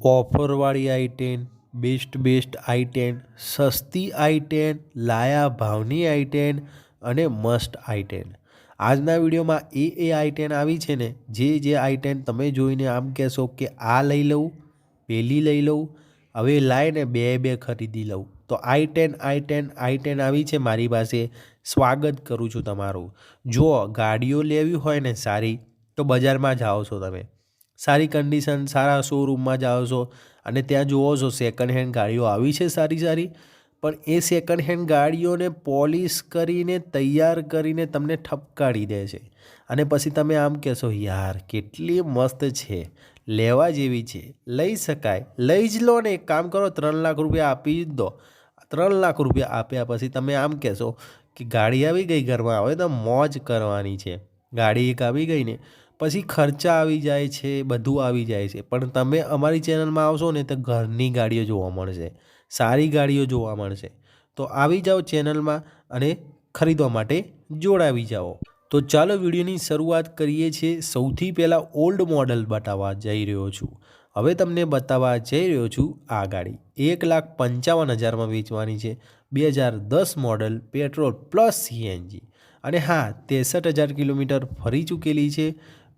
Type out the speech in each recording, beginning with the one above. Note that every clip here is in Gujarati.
ઓફરવાળી i ten, best best i ten, સસ્તી આઈ ટેન, લાયા ભાવની આઈ ટેન અને મસ્ટ આઈ ટેન. આજના વિડીયોમાં એ એ આઈ ટેન આવી છે ને, જે જે આઈ ટેન તમે જોઈને આમ કહેશો કે આ લઈ લઉં, પેલી લઈ લઉં, હવે લાઈને બે બે ખરીદી લઉં. તો i ten i ten i ten આવી છે મારી પાસે. સ્વાગત કરું છું તમારું. જો ગાડીઓ લેવી હોય ને સારી, તો બજારમાં જાઓ છો તમે. સારી કન્ડિશન સારા શોરૂમમાં જાઓ છો અને ત્યાં જુઓ છો સેકન્ડ હેન્ડ ગાડીઓ આવી છે સારી સારી. પણ એ સેકન્ડ હેન્ડ ગાડીઓને પોલિશ કરીને, તૈયાર કરીને તમને ઠપકારી દે છે. અને પછી તમે આમ કહેશો, યાર, કેટલી મસ્ત છે. લેવા જેવી છે. લઈ શકાય. લઈ જ લો ને. એક કામ કરો, ત્રણ લાખ રૂપિયા આપી જ દો. ત્રણ લાખ રૂપિયા આપ્યા પછી તમે આમ કહેશો કે ગાડી આવી ગઈ ઘરમાં. હવે તો મોજ કરવાની છે. ગાડી એક આવી ગઈ ને. પછી ખર્ચા આવી જાય છે, બધું આવી જાય છે. પણ તમે અમારી ચેનલમાં આવશો ને તો ઘરની ગાડીઓ જોવા મળશે, સારી ગાડીઓ જોવા મળશે. તો આવી જાઓ ચેનલમાં અને ખરીદવા માટે જોડાવી જાઓ. તો ચાલો વિડીયોની શરૂઆત કરીએ છીએ. સૌથી પહેલાં ઓલ્ડ મોડલ બતાવવા જઈ રહ્યો છું. હવે તમને બતાવવા જઈ રહ્યો છું આ ગાડી. એક લાખ પંચાવન હજારમાં વેચવાની છે. બે હજાર દસ મોડલ પેટ્રોલ પ્લસ સીએનજી. અને હા, ત્રેસઠ હજાર કિલોમીટર ફરી ચૂકેલી છે.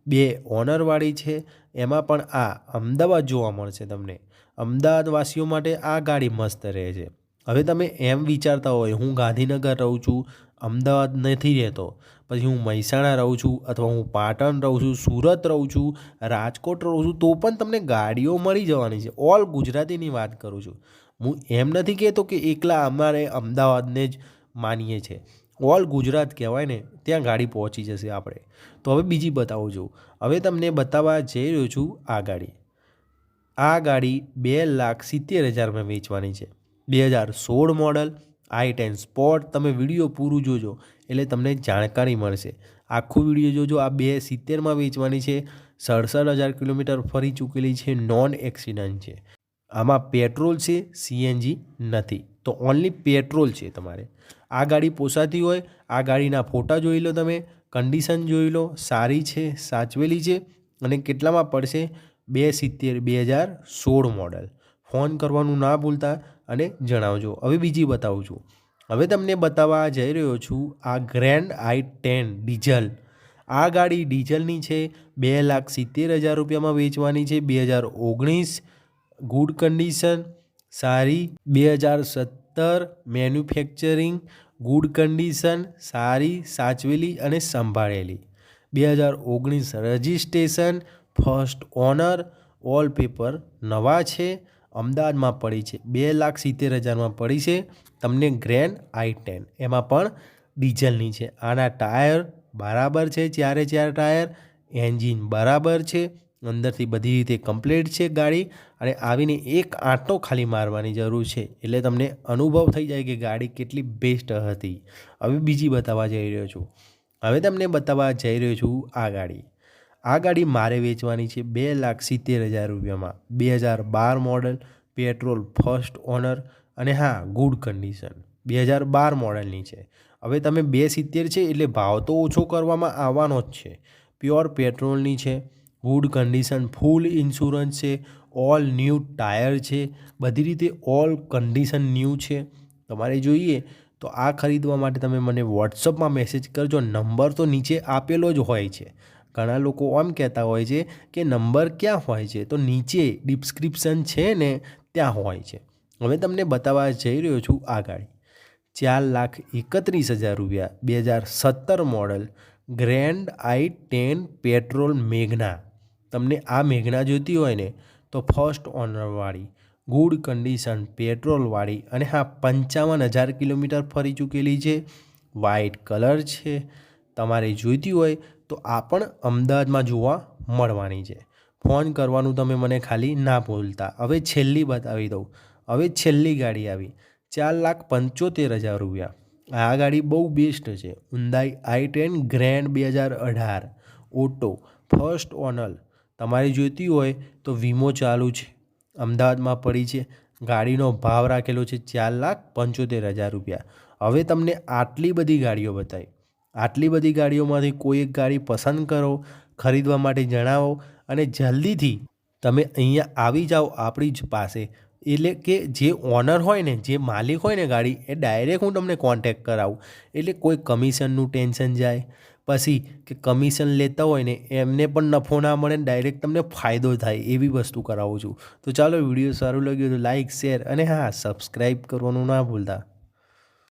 બે ઓનરવાળી છે. એમાં પણ આ અમદાવાદ જોવા મળશે તમને. અમદાવાદવાસીઓ માટે આ ગાડી મસ્ત રહે છે. હવે તમે એમ વિચારતા હોય, હું ગાંધીનગર રહું છું, અમદાવાદ નથી રહેતો. પછી હું મહેસાણા રહું છું અથવા હું પાટણ રહું છું, સુરત રહું છું, રાજકોટ રહું છું, તો પણ તમને ગાડીઓ મળી જવાની છે. ઓલ ગુજરાતીની વાત કરું છું. હું એમ નથી કહેતો કે એકલા અમારે અમદાવાદને જ માનીએ છીએ ઓલ ગુજરાત કહેવાય ને, ત્યાં ગાડી પહોંચી જશે આપણે. તો હવે બીજી બતાવું છું. હવે તમને બતાવવા જઈ રહ્યો છું આ ગાડી. આ ગાડી બે લાખ સિત્તેર હજારમાં વેચવાની છે. બે હજાર સોળ મોડલ, આઈ ટેન સ્પોટ તમે વીડિયો પૂરું જોજો, એટલે તમને જાણકારી મળશે. આખું વીડિયો જોજો, આ બે સિત્તેરમાં વેચવાની છે. સડસઠ હજાર કિલોમીટર ફરી ચૂકેલી છે, નોન એક્સિડન્ટ છે. આમાં પેટ્રોલ છે, સીએનજી નથી. તો ઓનલી પેટ્રોલ છે તમારે. આ ગાડી પોસાતી હોય, આ ગાડીના ફોટા જોઈ લો તમે કન્ડિશન જોઈ લો, સારી છે, સાચવેલી છે, અને કેટલામાં પડશે? બે સિત્તેર, બે હજાર સોળ મોડલ ફોન કરવાનું ના ભૂલતા અને જણાવજો. હવે બીજી બતાવું છું. હવે તમને બતાવવા જઈ રહ્યો છું આ ગ્રેન્ડ આઈ ટેન ડીઝલ આ ગાડી ડીઝલની છે, બે લાખ સિત્તેર હજાર રૂપિયામાં વેચવાની છે, બે હજાર ઓગણીસ ગુડ કન્ડિશન સારી બે હજાર સત્તર મેન્યુફેક્ચરિંગ, ગુડ કન્ડિશન, સારી સાચવેલી અને સંભાળેલી. બે હજાર ઓગણીસ રજિસ્ટ્રેશન, ફર્સ્ટ ઓનર ઓલ નવા છે, અમદાવાદમાં પડી છે, બે લાખ સિત્તેર હજારમાં પડી છે, તમને ગ્રેન્ડ આઈ ટેન. એમાં પણ ડીઝલની છે. આના ટાયર બરાબર છે, ચારે ચાર ટાયર. એન્જિન બરાબર છે. અંદરથી બધી રીતે કમ્પ્લીટ છે ગાડી અને આવીને એક આંટો ખાલી મારવાની જરૂર છે. એટલે તમને અનુભવ થઈ જાય કે ગાડી કેટલી બેસ્ટ હતી. હવે બીજી બતાવવા જઈ રહ્યો છું. હવે તમને બતાવવા જઈ રહ્યો છું આ ગાડી. આ ગાડી મારે વેચવાની છે બે લાખ સિત્તેર હજાર રૂપિયામાં. બે હજાર બાર મોડલ પેટ્રોલ ફર્સ્ટ ઓનર અને હા ગુડ કન્ડિશન બે હજાર બાર મોડલની છે. હવે તમે બે સિત્તેર છે એટલે ભાવ તો ઓછો કરવામાં આવવાનો જ છે. પ્યોર પેટ્રોલની છે. ગુડ કન્ડિશન ફૂલ ઇન્સ્યોરન્સ છે ઓલ ન્યૂ ટાયર છે, બધી રીતે ઓલ કન્ડિશન ન્યૂ છે. તમારે જોઈએ તો આ ખરીદવા માટે તમે મને વોટ્સઅપમાં મેસેજ કરજો. નંબર તો નીચે આપેલો જ હોય છે. ઘણા લોકો આમ કહેતા હોય છે કે નંબર ક્યાં હોય છે? તો નીચે ડિસ્ક્રિપ્શન છે ને ત્યાં હોય છે. હવે તમને બતાવવા જઈ રહ્યો છું આ ચાર લાખ એકત્રીસ હજાર રૂપિયા, બે હજાર સત્તર model grand i ten petrol મેઘના તમને આ મેઘના જોઈતી હોય ને, તો ફર્સ્ટ ઓનરવાળી ગુડ કન્ડિશન પેટ્રોલવાળી અને હા, પંચાવન હજાર કિલોમીટર ફરી ચૂકેલી છે. વ્હાઇટ કલર છે. તમારે જોઈતી હોય તો આ પણ અમદાવાદમાં જોવા મળવાની છે. ફોન કરવાનું તમે મને ખાલી ના ભૂલતા. હવે છેલ્લી બતાવી દઉં. હવે છેલ્લી ગાડી આવી. ચાર લાખ પંચોતેર હજાર રૂપિયા. આ ગાડી બહુ બેસ્ટ છે. ઉંદાઈ આઈ ટેન ગ્રેન્ડ બે હજાર અઢાર. ઓટો ફર્સ્ટ ઓનર તમારે જોઈતી હોય તો વીમો ચાલુ છે. અમદાવાદમાં પડી છે. ગાડીનો ભાવ રાખેલો છે ચાર લાખ પંચોતેર હજાર રૂપિયા. હવે તમને આટલી બધી ગાડીઓ બતાવી. આટલી બધી ગાડીઓમાંથી કોઈ એક ગાડી પસંદ કરો, ખરીદવા માટે જણાવો અને જલ્દીથી તમે અહીંયા આવી જાઓ આપણી જ પાસે. એટલે કે જે ઓનર હોય ને, જે માલિક હોય ને ગાડી, એ ડાયરેક્ટ હું તમને કોન્ટેક કરાવું. એટલે કોઈ કમિશનનું ટેન્શન જાય પછી કે કમિશન લેતા હોય ને એમને પણ નફો ના મળે ને ડાયરેક્ટ તમને ફાયદો થાય એવી વસ્તુ કરાવું છું. તો ચાલો વીડિયો સારું લાગ્યું તો લાઇક શેર અને હા સબસ્ક્રાઈબ કરવાનું ના ભૂલતા.